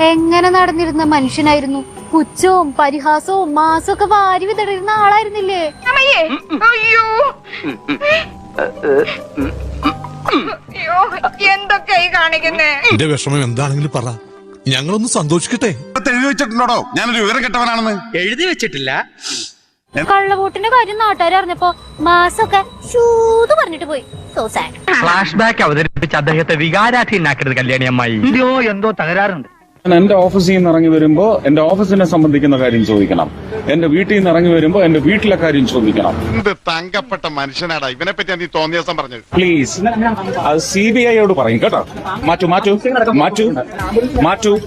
എങ്ങനെ നടന്നിരുന്ന മനുഷ്യനായിരുന്നു? പുച്ഛവും പരിഹാസവും മാസവും ഒക്കെ വാരി വിതറിയിരുന്ന ആളായിരുന്നില്ലേ? അയ്യോ. അയ്യോ കാണിക്കുന്നേ? എന്റെ വിഷമം എന്താണെങ്കിലും പറ. ഞങ്ങളൊന്ന് സന്തോഷിക്കട്ടെ. എഴുതി വെച്ചിട്ടുണ്ടോ ഞാനൊരു വിവരം കെട്ടവനാണെന്ന്. എഴുതി വെച്ചിട്ടില്ല. കള്ളവോട്ടിന്റെ കാര്യം നാട്ടുകാർ അറിഞ്ഞപ്പോ മാസൊക്കെ ഷൂത് പറഞ്ഞിട്ട് പോയി. ഫ്ലാഷ് ബാക്ക് അവതരിപ്പിച്ച് അദ്ദേഹത്തെ വികാരാധീനാക്കരുത് കല്യാണി അമ്മായി എന്തോ തകരാറുണ്ട്. ഞാൻ എന്റെ ഓഫീസിൽ നിന്ന് ഇറങ്ങി വരുമ്പോ എന്റെ ഓഫീസിനെ സംബന്ധിക്കുന്ന കാര്യം ചോദിക്കണം. എന്റെ വീട്ടിൽ നിന്ന് ഇറങ്ങി വരുമ്പോ എന്റെ വീട്ടിലെ കാര്യം ചോദിക്കണം. എന്ത് തങ്കപ്പെട്ട മനുഷ്യനാടാ? ഇവനെ പറ്റി നീ തോന്നിയ ദിവസം പറഞ്ഞത് പ്ലീസ് അത് സി ബി ഐയോട് പറയും കേട്ടോ. മാറ്റു മാറ്റു മാറ്റു മാറ്റു.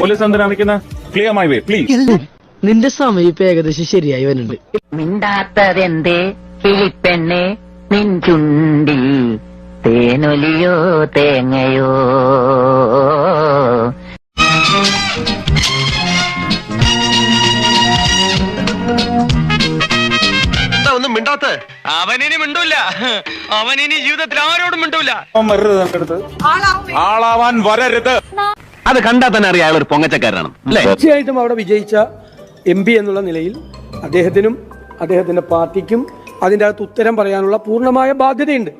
പോലീസ് എന്തിനാ നിൽക്കുന്നത് ക്ലിയർ മൈ വേ പ്ലീസ് നിന്റെ സമയം ഇപ്പൊ ഏകദേശം ശരിയായി വരുന്നുണ്ട്. മിണ്ടാത്തതെന്തേ? ഫിലിപ്പെന്നെ നിൻ ചുണ്ടിൽ. തേനൊലിയോ തേങ്ങയോ? ഒന്നും മിണ്ടാത്ത? അവനിനി മിണ്ടൂല. അവനിനി ജീവിതത്തിൽ ആരോടും മിണ്ടൂല. ആളാവാൻ വരരുത്. അത് കണ്ടാൽ തന്നെ അറിയാം അയാൾ ഒരു പൊങ്ങച്ചക്കാരനാണ്. അല്ലേ? തീർച്ചയായിട്ടും അവിടെ വിജയിച്ച എം പി എന്നുള്ള നിലയിൽ അദ്ദേഹത്തിനും അദ്ദേഹത്തിന്റെ പാർട്ടിക്കും അതിന്റെ അകത്ത് ഉത്തരം പറയാനുള്ള പൂർണമായ ബാധ്യതയുണ്ട്.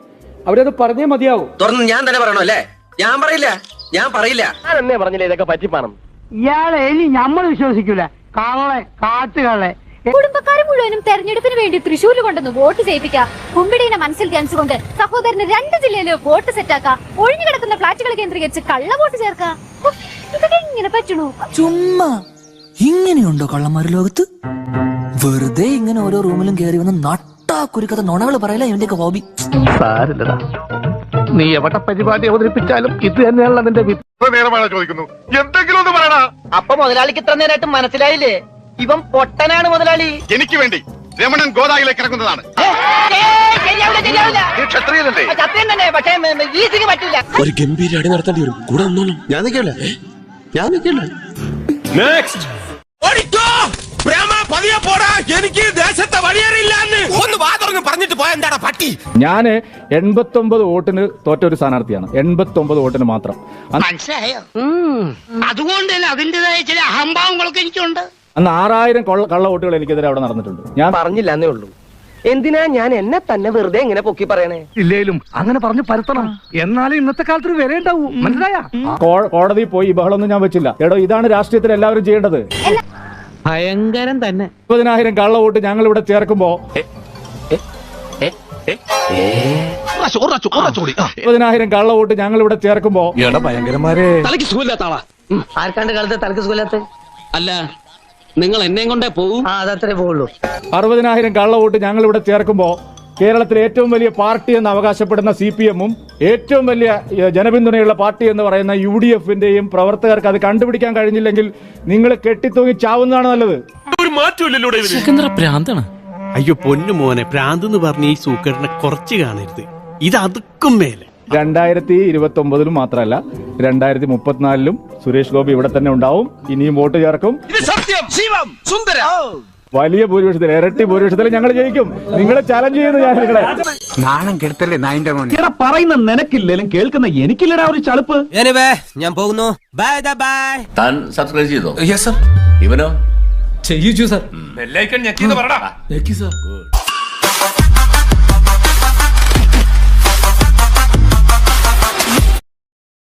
അവരത് പറഞ്ഞേ മതിയാവും. തുറന്ന് ഞാൻ തന്നെ പറയണോ അല്ലേ? ഞാൻ പറയില്ല. ഞാൻ പറയില്ല. ഞാനെന്നേ പറഞ്ഞില്ല ഇതൊക്കെ പറ്റിപ്പാണം ഇയാളെ ഇനി നമ്മൾ വിശ്വസിക്കൂല. കള്ളെ കാട്ടുകളെ കുടുംബക്കാരും മുഴുവനും തെരഞ്ഞെടുപ്പിന് വേണ്ടി തൃശ്ശൂരിൽ കൊണ്ടുവന്ന് വോട്ട് ചെയ്യിപ്പിക്കാം. കുമ്പിടീനെ മനസ്സിൽ ധ്യാനിച്ചുകൊണ്ട് സഹോദരന് രണ്ട് ജില്ലയിൽ വോട്ട് സെറ്റാക്കാം. ഒഴിഞ്ഞു കിടക്കുന്ന ഫ്ളാറ്റുകൾ കേന്ദ്രീകരിച്ച് കള്ള വോട്ട് ചേർക്കാം. ഇതൊക്കെ ഇങ്ങനെ പറ്റണു? ചുമ്മാ. ഇങ്ങനെയുണ്ടോ കള്ളന്മാര് ലോകത്ത്? വെറുതെ ഇങ്ങനെ ഓരോ റൂമിലും കയറി വന്ന് നട്ടാ കുരുക്കഥ നുണകൾ പറയല ഇവന്റെയൊക്കെ ഹോബി സാരില്ലടാ. നീ എവിടെ പരിപാടി അവതരിപ്പിച്ചാലും ഇത് തന്നെയാണല്ലോ നിന്റെ വിധി. നേരമാണ് ചോദിക്കുന്നു? എന്തെങ്കിലും ഒന്ന് പറയണ അപ്പൊ മുതലാളിക്ക് ഇത്ര നേരമായിട്ട് മനസ്സിലായില്ലേ? ഇവൻ പൊട്ടനാണ് മുതലാളി. എനിക്ക് വേണ്ടി രമണൻ ഗോദായിലേക്ക് ഇറങ്ങുന്നതാണ്. ശരിയാവില്ല ശരിയാവില്ല. നീ ക്ഷത്രിയനല്ലേ? സത്യം തന്നെ പക്ഷേ ഈസിക്ക് പറ്റില്ല. ഒരു ഗംഭീര അടി നടത്തേണ്ടി വരും. കൂടെ ഒന്നോളം ഞാൻ നിൽക്കല്ലേ. ഞാൻ നിൽക്കല്ലേ. എനിക്ക് ദേശത്തെ വഴിയേറിയില്ലാന്ന് ഒന്ന് വാ എന്താടാ പട്ടി? ഞാൻ എൺപത്തി ഒമ്പത് വോട്ടിന് തോറ്റ ഒരു സ്ഥാനാർത്ഥിയാണ്. എൺപത്തി ഒമ്പത് വോട്ടിന് മാത്രം. മനസ്സിലായോ? അതുകൊണ്ട് തന്നെ അതിന്റേതായ ചില അഹംഭാവങ്ങളൊക്കെ എനിക്കുണ്ട്. അന്ന് ആറായിരം കൊള്ള- കള്ള വോട്ടുകൾ എനിക്കെതിരെ അവിടെ നടന്നിട്ടുണ്ട്. ഞാൻ പറഞ്ഞില്ല എന്നേ ഉള്ളൂ. എന്തിനാ ഞാൻ എന്നെ തന്നെ വെറുതെ ഇങ്ങനെ പൊക്കി പറയണേ? ഇല്ലേലും അങ്ങനെ പറഞ്ഞു പരത്തണം. എന്നാലും ഇന്നത്തെ കാലത്ത് ഒരു വില ഉണ്ടാവും. മനസ്സിലായ? കോടതി പോയി ബഹളൊന്നും ബഹളമൊന്നും ഞാൻ വെച്ചില്ല. എടോ ഇതാണ് രാഷ്ട്രീയത്തിൽ എല്ലാവരും ചെയ്യേണ്ടത്. ഭയങ്കരം തന്നെ. മുപ്പതിനായിരം കള്ള വോട്ട് ഞങ്ങൾ ഇവിടെ ചേർക്കുമ്പോ മുപ്പതിനായിരം കള്ള വോട്ട് ഞങ്ങൾ ഇവിടെ ചേർക്കുമ്പോ ഭയങ്കരമാരെ. തലക്ക് സുഖമില്ലാത്ത ആളാ. ആർക്കാണ്ട് കാലത്ത് തലക്ക് സുഖമില്ലാത്ത? അല്ല നിങ്ങൾ എന്നെ കൊണ്ടേ പോകും ആ അതത്രേ പോകുള്ളൂ അറുപതിനായിരം കള്ള വോട്ട് ഞങ്ങൾ ഇവിടെ ചേർക്കുമ്പോ കേരളത്തിലെ ഏറ്റവും വലിയ പാർട്ടി എന്ന് അവകാശപ്പെടുന്ന സി പി എമ്മും ഏറ്റവും വലിയ ജനപിന്തുണയുള്ള പാർട്ടി എന്ന് പറയുന്ന യു ഡി എഫിന്റെയും പ്രവർത്തകർക്ക് അത് കണ്ടുപിടിക്കാൻ കഴിഞ്ഞില്ലെങ്കിൽ നിങ്ങൾ കെട്ടിത്തൂങ്ങി ചാവുന്നതാണ് നല്ലത്. ഒരു മാറ്റമില്ലല്ലോ ഭ്രാന്താണ്. അയ്യോ പൊന്നു മോനെ പ്രാന്ത് എന്ന് പറഞ്ഞ ഈ സൂക്കറിനെ കുറച്ച് കാണരുത്. ഇത് അതുക്കും മേലെ. രണ്ടായിരത്തി ഇരുപത്തി ഒമ്പതിലും മാത്രമല്ല രണ്ടായിരത്തി മുപ്പത്തിനാലിലും സുരേഷ് ഗോപി ഇവിടെ തന്നെ ഉണ്ടാവും ഇനിയും വോട്ട് ചേർക്കും. സത്യം. വലിയ ഭൂരിപക്ഷത്തിൽ ഇരട്ടി ഭൂരിപക്ഷത്തിൽ ഞങ്ങൾ ജയിക്കും. നിങ്ങളെ ചാലഞ്ച് ചെയ്യുന്നു ഞാൻ നിങ്ങളെ. നാണം കെടുത്തല്ലേ നായിന്റെ മോനെ? പറയുന്ന നിനക്കില്ലേലും കേൾക്കുന്ന എനിക്കില്ലടാ ഒരു ചളുപ്പ്. ഞാൻ പോകുന്നു. ബൈ ബൈ താൻ സബ്സ്ക്രൈബ് ചെയ്തോ? യെസ് സർ ഇവനോ? ചെയ്യിച്ചു സാർ. ഞെക്കി സാർ.